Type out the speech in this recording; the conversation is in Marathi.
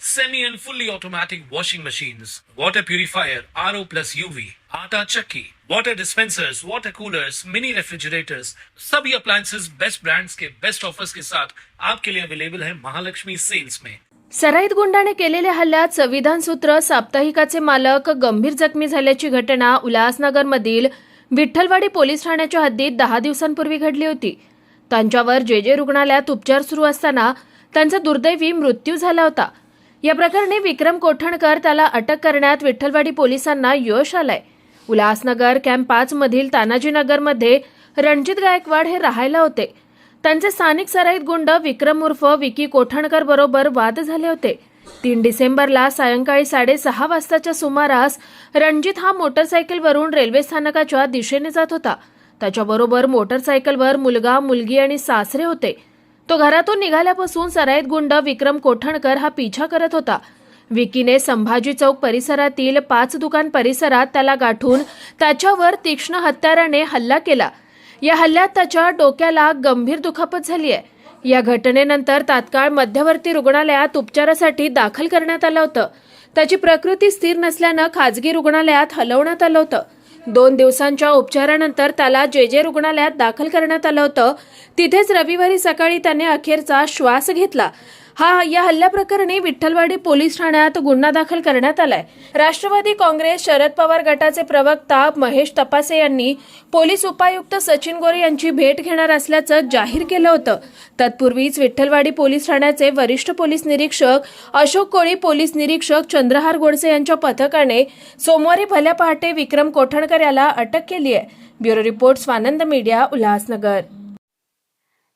semi and fully automatic washing machines, water purifier, RO plus UV, आटा chakki, water dispensers, water coolers, mini refrigerators, सभी appliances बेस्ट brands के बेस्ट ऑफर्स के साथ आपके लिए अवेलेबल है महालक्ष्मी सेल्स में सराईत गुंडाने केलेल्या हल्ल्यात संविधान सूत्र साप्ताहिकाचे मालक गंभीर जखमी झाल्याची घटना उल्हासनगरमधील विठ्ठलवाडी पोलीस ठाण्याच्या हद्दीत दहा दिवसांपूर्वी घडली होती. त्यांच्यावर जे जे रुग्णालयात उपचार सुरू असताना त्यांचा दुर्दैवी मृत्यू झाला होता. या प्रकरणी विक्रम कोठणकर त्याला अटक करण्यात विठ्ठलवाडी पोलिसांना यश आलंय. उल्हासनगर कॅम्प पाच मधील तानाजीनगरमध्ये रणजित गायकवाड हे राहायला होते. त्यांचे स्थानिक सराईत गुंड विक्रम उर्फ विकी कोठणकर बरोबर वाद झाले होते. तीन डिसेंबरला सायंकाळी साडेसहा वाजताच्या सुमारास रणजित हा मोटरसायकलवरून रेल्वे स्थानकाच्या दिशेने जात होता. त्याच्याबरोबर मोटरसायकलवर मुलगा मुलगी आणि सासरे होते. तो घरातून निघाल्यापासून सराईत गुंड विक्रम कोठणकर हा पिछा करत होता. विकीने संभाजी चौक परिसरातील पाच दुकान परिसरात त्याला गाठून त्याच्यावर तीक्ष्ण हत्याराने हल्ला केला. या हल्ल्यात त्याच्या डोक्याला गंभीर दुखापत झाली आहे या घटनेनंतर तात्काळ मध्यवर्ती रुग्णालयात उपचारासाठी दाखल करण्यात आलं होतं. त्याची प्रकृती स्थिर नसल्यानं खाजगी रुग्णालयात हलवण्यात आलं होतं. दोन दिवसांच्या उपचारानंतर त्याला जे जे रुग्णालयात दाखल करण्यात आलं होतं तिथेच रविवारी सकाळी त्याने अखेरचा श्वास घेतला. हा या हल्ल्याप्रकरणी विठ्ठलवाडी पोलीस ठाण्यात गुन्हा दाखल करण्यात आलाय. राष्ट्रवादी काँग्रेस शरद पवार गटाचे प्रवक्ता महेश तपासे यांनी पोलीस उपायुक्त सचिन गोरे यांची भेट घेणार असल्याचं जाहीर केलं होतं. तत्पूर्वीच विठ्ठलवाडी पोलीस ठाण्याचे वरिष्ठ पोलीस निरीक्षक अशोक कोळी पोलीस निरीक्षक चंद्रहार गोडसे यांच्या पथकाने सोमवारी भल्या पहाटे विक्रम कोठणकर याला अटक केली आहे bureau report Swanand media Ulhasnagar.